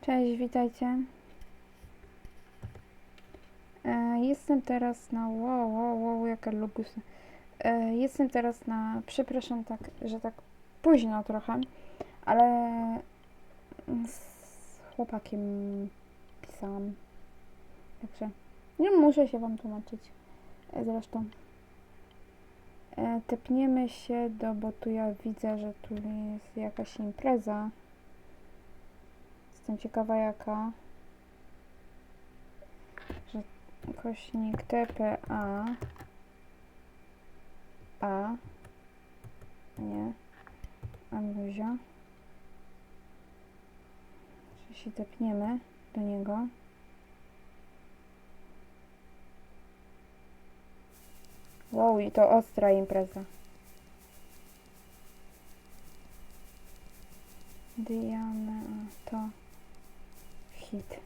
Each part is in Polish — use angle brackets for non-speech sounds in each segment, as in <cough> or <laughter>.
Cześć, witajcie. E, jestem teraz na. Wow, wow, wow, jaka logusy. E, jestem teraz na. Przepraszam, tak, że tak późno trochę, ale z chłopakiem pisałam. Także nie muszę się Wam tłumaczyć. E, zresztą. E, tepniemy się do, bo tu ja widzę, że tu jest jakaś impreza. Jestem ciekawa jaka. Że kośnik TPA A nie Ambuzia że się tepniemy do niego wow i to ostra impreza Diana to hit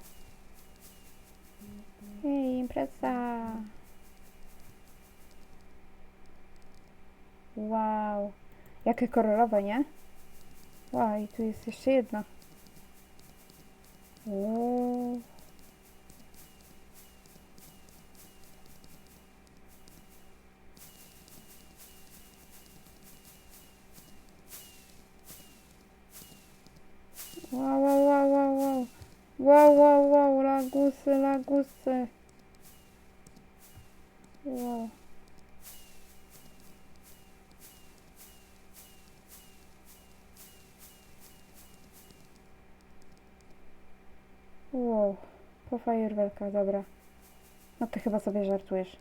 Jej, impreza! Wow! Jakie kolorowe, nie? Wow, i tu jest jeszcze jedna. Uuu. Lagusy, lagusy. Wow. Wow, po fajerwerkach, dobra. No ty chyba sobie żartujesz.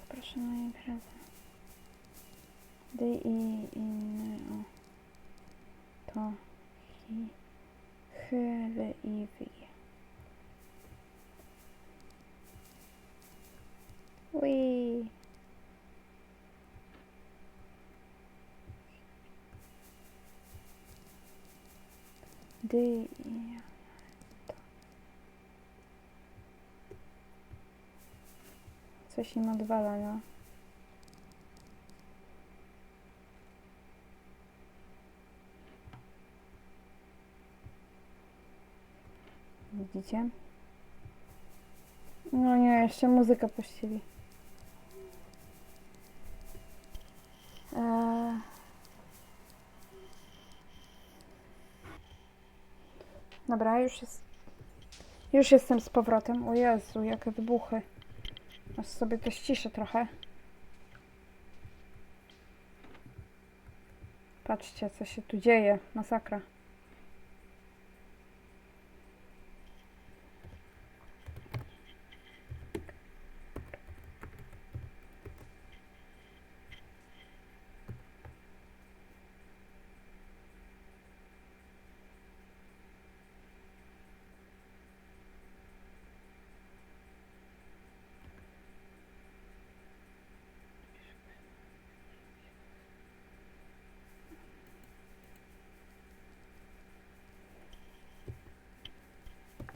Zapraszam na imprezę. Dy i inne o. To hi chyle i wy. Ui. Dy i. Coś im odwala, no. Widzicie? No nie, jeszcze muzykę puścili. Eee. Dobra, już jest. Już jestem z powrotem. O Jezu, jakie wybuchy. Aż sobie to ściszę trochę. Patrzcie, co się tu dzieje. Masakra.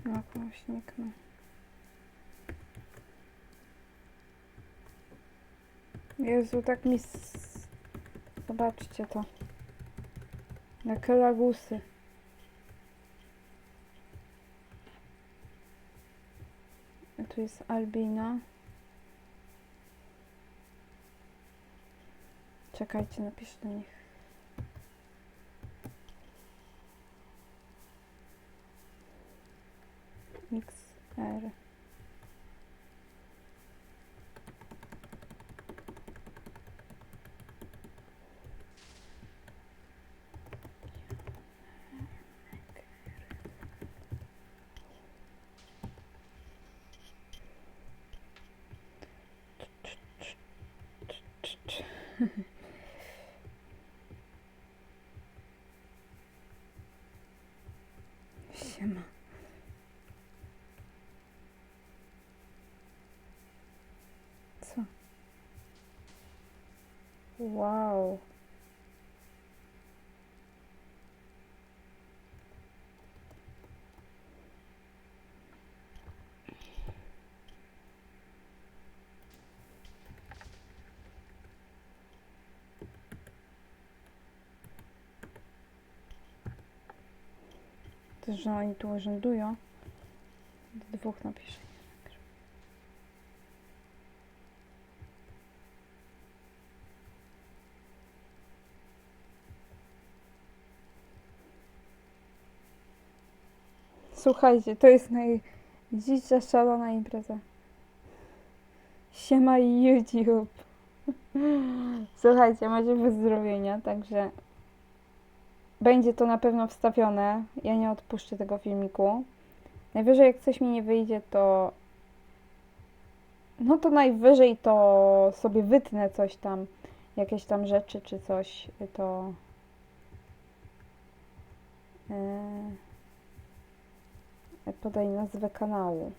No, głośnik, no. Jezu, tak mi... Zobaczcie to. Jakie lagusy. Tu jest Albina. Czekajcie, napiszę do nich. XR. <laughs> <laughs> <laughs> Wow. Też, że oni tu urzędują. Dwóch napiszę. Słuchajcie, to jest najdzicza szalona impreza. Siema YouTube. Słuchajcie, macie pozdrowienia, także będzie to na pewno wstawione. Ja nie odpuszczę tego filmiku. Najwyżej jak coś mi nie wyjdzie, to no to najwyżej to sobie wytnę coś tam, jakieś tam rzeczy czy coś, to yy, podaj nazwę kanału.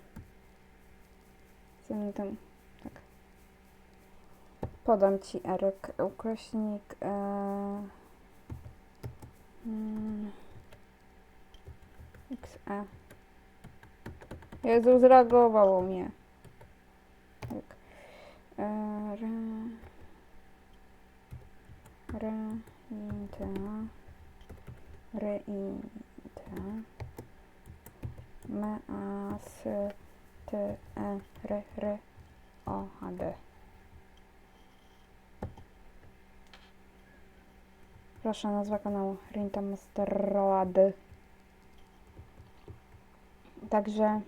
Zatem tak. Podam Ci Eryk, ukośnik yy, mm, XE. Jezu, zreagowało mnie. Tak. E, re, re, inte, re, inte, me, a, s, t, e, re, re, o, a, d. Proszę, nazwa kanału Rinta Masterrad. Także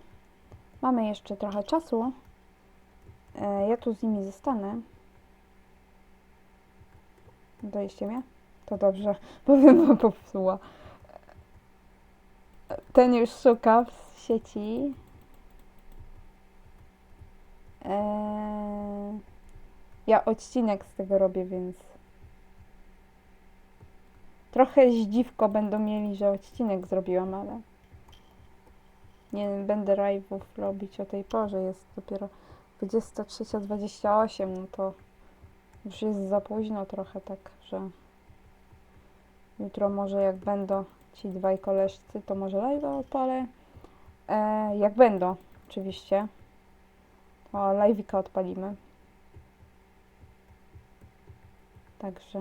mamy jeszcze trochę czasu. E, Ja tu z nimi zostanę. Dojście mnie? To dobrze, <laughs> bo bym wam popsuła. Ten już szuka sieci. Eee, Ja odcinek z tego robię, więc trochę zdziwko będą mieli, że odcinek zrobiłam, ale nie będę live'ów robić o tej porze. Jest dopiero 23.28, no to już jest za późno trochę, tak, że jutro może jak będą ci dwaj koleżcy, to może live'a odpalę. E, jak będą, oczywiście. To live'ika odpalimy. Także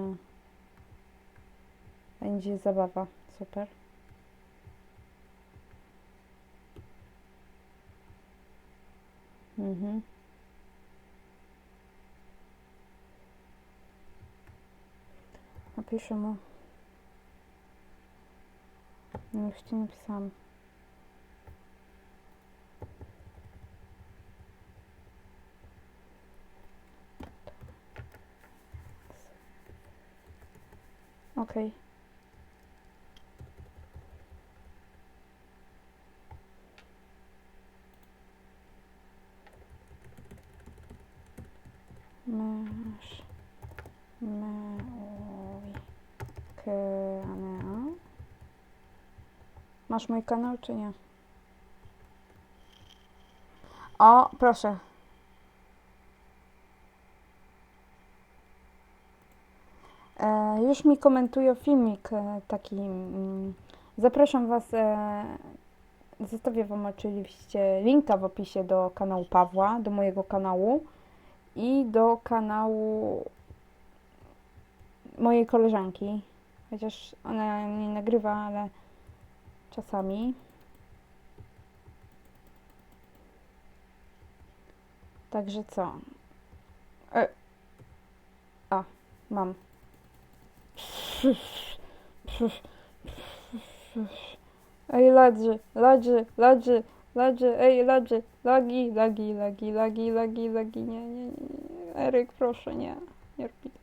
będzie zabawa. Super. Mhm. Napiszę mu. No już ci napisałam. Okej. Masz mój kanał. Masz mój kanał, czy nie? O, proszę. E, już mi komentują filmik e, taki. Mm, zapraszam Was. E, zostawię Wam oczywiście linka w opisie do kanału Pawła, do mojego kanału i do kanału mojej koleżanki. Chociaż ona nie nagrywa, ale czasami. Także co? E. A, mam. Ej, ladzy, ladzy, ladzy, ladzy, ej, ladzy, lagi, lagi, lagi, lagi, lagi, lagi, nie, nie, nie. Eryk, proszę, nie, nie rób tego.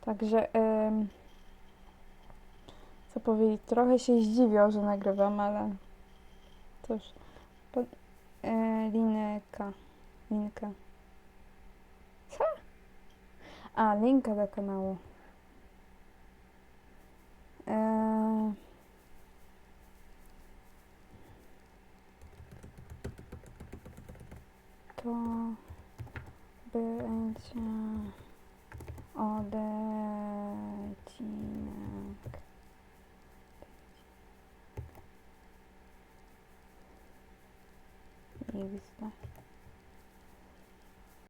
Także, em, co powiedzieć, trochę się zdziwią, że nagrywam, ale cóż, po, e, linka, linka. A, linka do kanału. E, to będzie odeci.